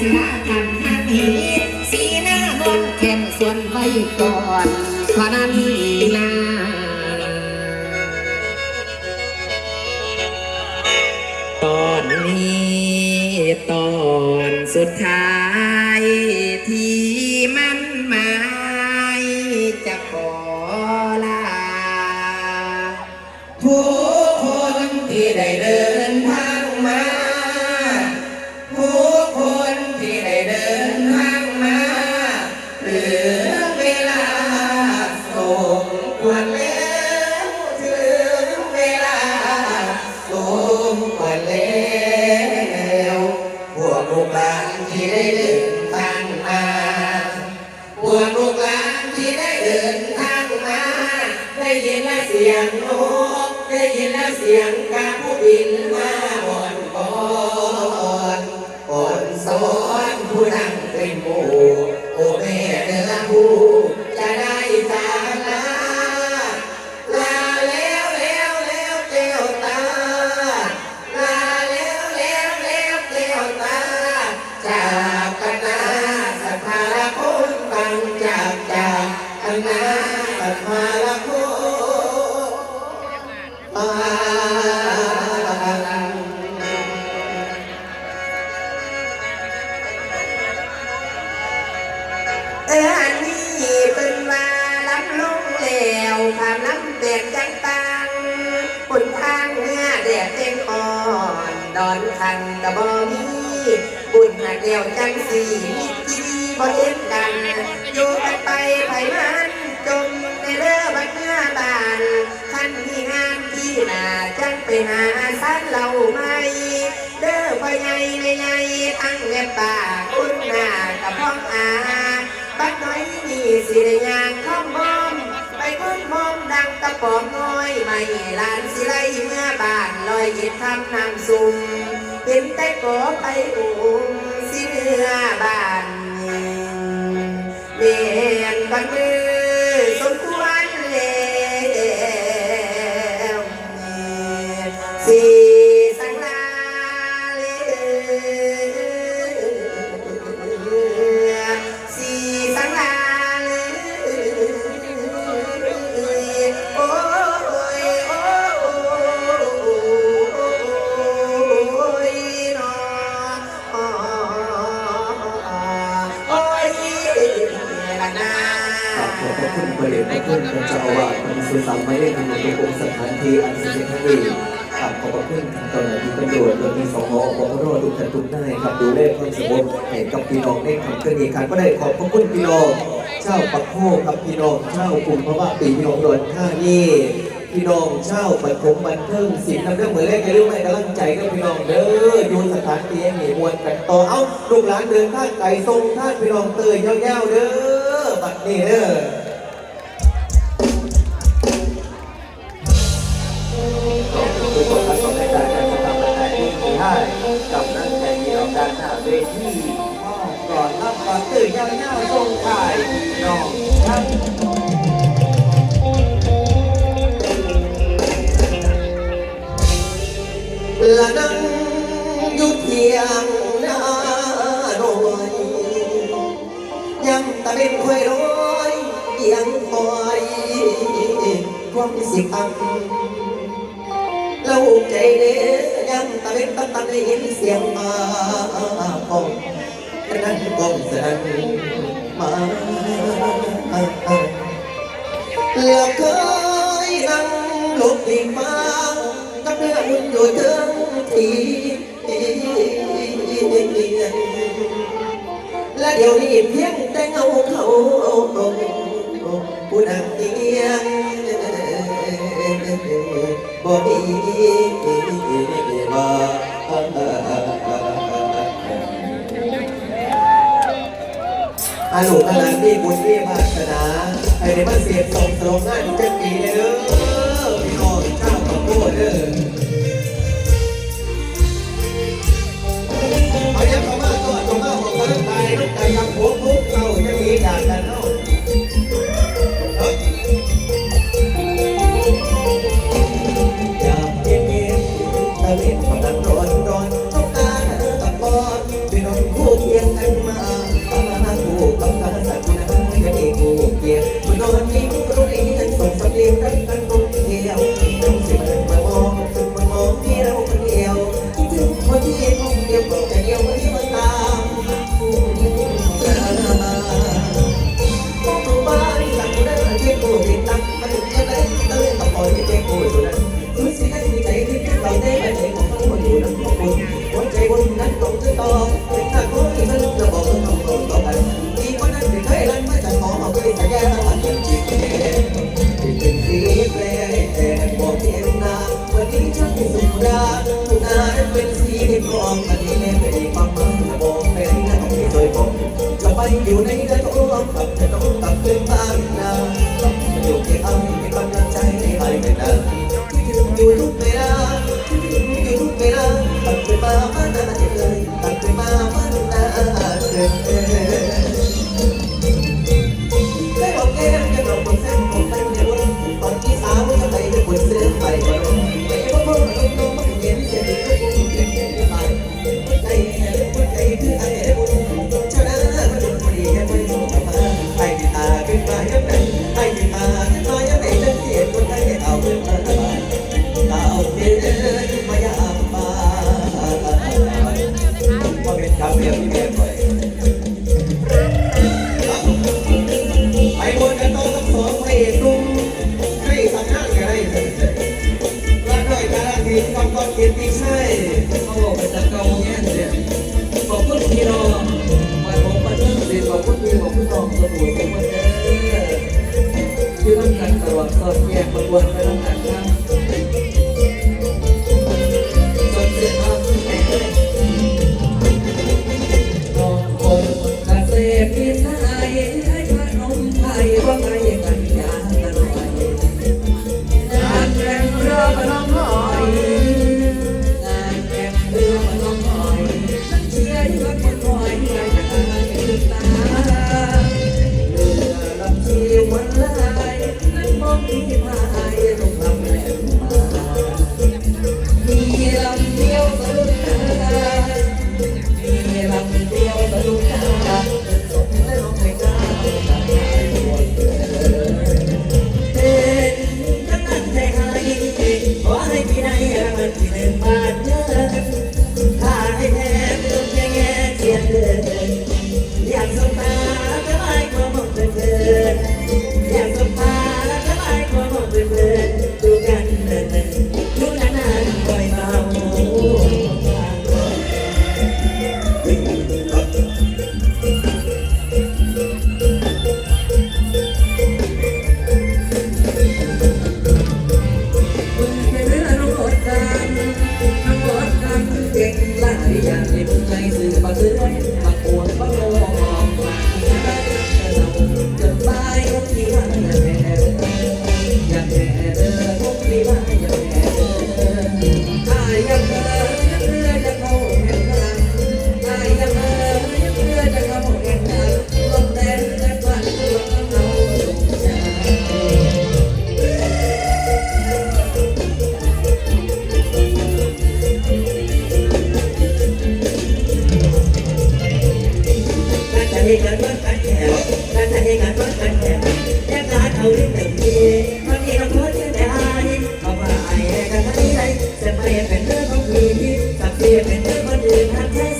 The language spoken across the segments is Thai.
สิลากันทางนี้สีหน้ามนแข่งส่วนไว้ก่อนเพานั้นนาตอนนี้ตอนสุดท้าย ผ่านลำแดดจังตังบนทางเนื้อแดดเต็งอ่อนดอนคันกะบ่มีบุญหักแล้วจังสีมิตรดีบ่เห็นกันอยู่กันไปไผมันจมในเรือบัดเนื้อบานท่านมีงานที่นาจังไปหาสันเหล่าไม่เด้อพ่อใหญ่แม่ใหญ่ทั้งแม่ป่าคุณหน้ากับพ่องอาบัดน้อยนี่สิได้ยางข้อมมอ นมอมดังตะปอมน้อยไม่ลานสิไลเมื่อบานลอยเย็ดทำน้ำซุ่มเห็นแต่กอไปอุ้มสิเมื่อบานเรียนบันมือสมควรแล้วสิสังลาเลย อปพรทุกท่านทุกนายครับดูแลความสงบให้กับพี่น้องในคำเกิดเหตุการณ์ก็ได้ขอบพระคุณพี่น้องเจ้าปักโคกับพี่น้องเจ้ากลุ่มพระว่าปีพี่น้องโดนท่านี่พี่น้องเจ้าปฐมบันเทิงศิลป์นำเรื่องเหมือนเลขอย่าลืมให้กำลังใจกับพี่น้องเด้อยู่สถานที่ให้มวลกันต่อเอ้าลูกหลานเดินท่าไก่ทรงท่าพี่น้องเตยยาวๆเด้อบัดนี้เด้อ ให้กับนักแสดงที่ออกด้านหน้าเวทีก่อนรับก่อนตื่นยาวๆทรงถ่ายน้องทั้งละนั่งอยู่เทียงหน้าโรยยังตะเป็นคอยร้อยเอียงคอยความสิอังเราใจเด้ เล็กตะตันได้ยินเสียงมาของกระนั้นกองสนันมาแล้วเคยนั่งหลบดินมากับเรื่องอยู่เทิงทีและเดี๋ยวนี้เพียงแต่เงาเขาผู้นั่งเตียงบ่มี อาลูกขนาดนี้บุญนี่วาสนาให้ได้มาเสียบส่งตรงหน้าทุกปีเลยเด้อพี่น้องชาขอโทษเด้อเอาอย่าเข้ามาก่อนเข้ามาบอกว่าตายลูกใจกับหัว love another เป็นเรื่องของคืนที่สับเปลี่ยนเป็นเรื่องคนอื่นทำให้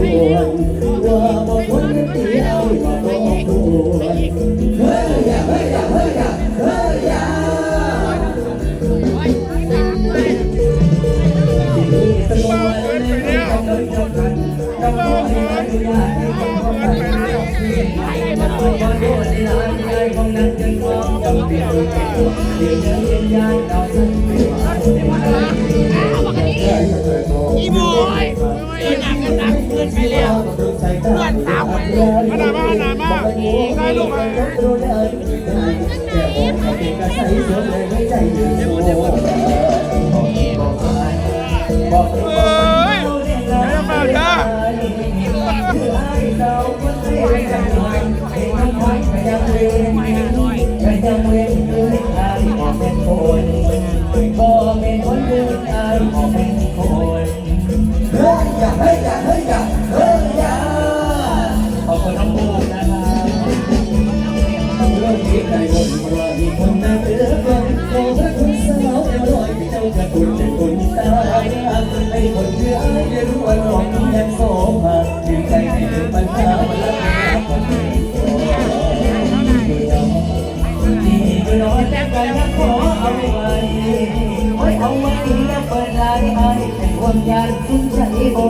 ว่าบางคนกันตีเอาว่าบ่ปวดเฮ้ยอย่าเฮ้ยอย่าเฮ้ยอย่าเฮ้ยอย่าสมองเกินไปแล้วสมองเกินไปแล้ว รู้เดินแต่ผมก็เป็นกระใสสดเลยไม่ใจดีบอกบอก ไอ้เป็นห่วงใยสิ่งใจบ่